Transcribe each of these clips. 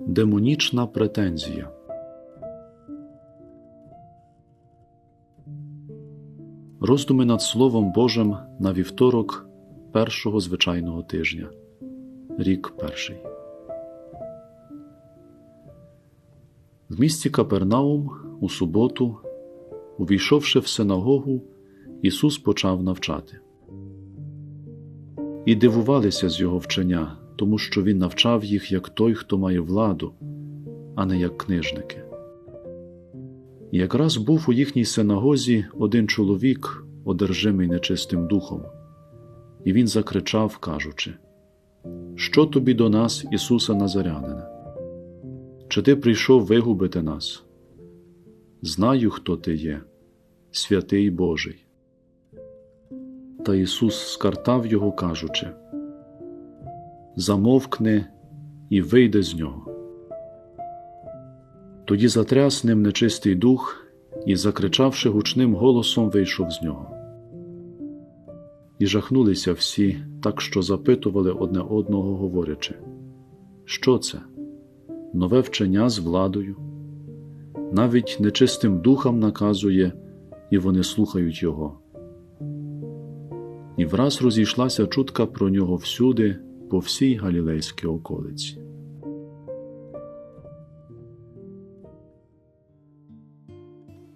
Демонічна претензія. Роздуми над Словом Божим на вівторок першого звичайного тижня. Рік перший. В місті Капернаум у суботу, увійшовши в синагогу, Ісус почав навчати. І дивувалися з його вчення, тому що він навчав їх як той, хто має владу, а не як книжники. Якраз був у їхній синагозі один чоловік, одержимий нечистим духом, і він закричав, кажучи: Що тобі до нас, Ісуса Назарянина? Чи ти прийшов вигубити нас? Знаю, хто ти є, святий Божий. Та Ісус скартав його, кажучи: Замовкни і вийди з нього. Тоді затряс ним нечистий дух і, закричавши гучним голосом, вийшов з нього. І жахнулися всі, так що запитували одне одного, говорячи, що це? Нове вчення з владою, навіть нечистим духам наказує, і вони слухають його. І враз розійшлася чутка про нього всюди, по всій галілейській околиці.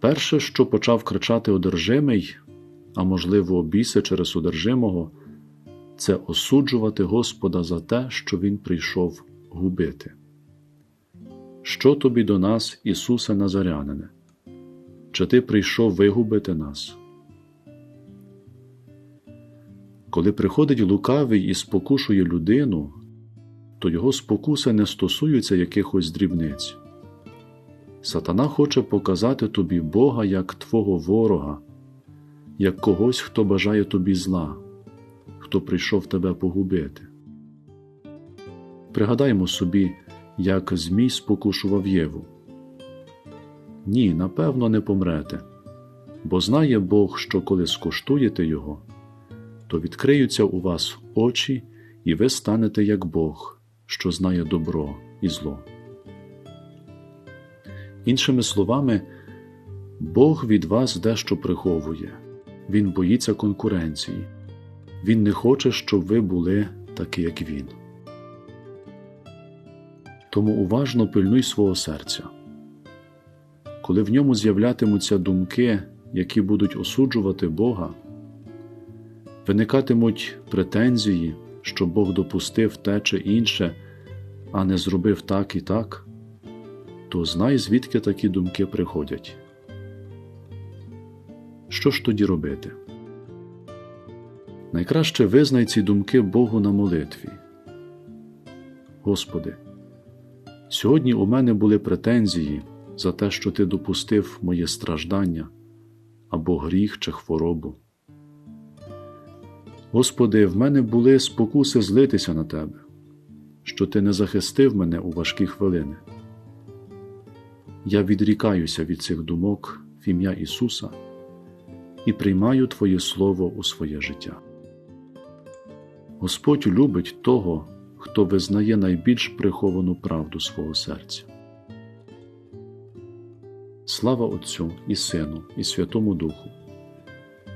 Перше, що почав кричати одержимий, а можливо, біси через одержимого, це осуджувати Господа за те, що Він прийшов губити. Що тобі до нас, Ісусе Назарянине? Чи ти прийшов вигубити нас? Коли приходить лукавий і спокушує людину, то його спокуси не стосуються якихось дрібниць. Сатана хоче показати тобі Бога як твого ворога, як когось, хто бажає тобі зла, хто прийшов тебе погубити. Пригадаймо собі, як Змій спокушував Єву. Ні, напевно, не помрете, бо знає Бог, що коли скуштуєте Його, то відкриються у вас очі, і ви станете як Бог, що знає добро і зло. Іншими словами, Бог від вас дещо приховує, Він боїться конкуренції, Він не хоче, щоб ви були такі, як Він. Тому уважно пильнуй свого серця. Коли в ньому з'являтимуться думки, які будуть осуджувати Бога, виникатимуть претензії, що Бог допустив те чи інше, а не зробив так і так, то знай, звідки такі думки приходять. Що ж тоді робити? Найкраще визнай ці думки Богу на молитві. Господи, сьогодні у мене були претензії за те, що Ти допустив моє страждання або гріх чи хворобу. Господи, в мене були спокуси злитися на Тебе, що Ти не захистив мене у важкі хвилини. Я відрікаюся від цих думок в ім'я Ісуса і приймаю Твоє Слово у своє життя. Господь любить того, хто визнає найбільш приховану правду свого серця. Слава Отцю і Сину, і Святому Духу,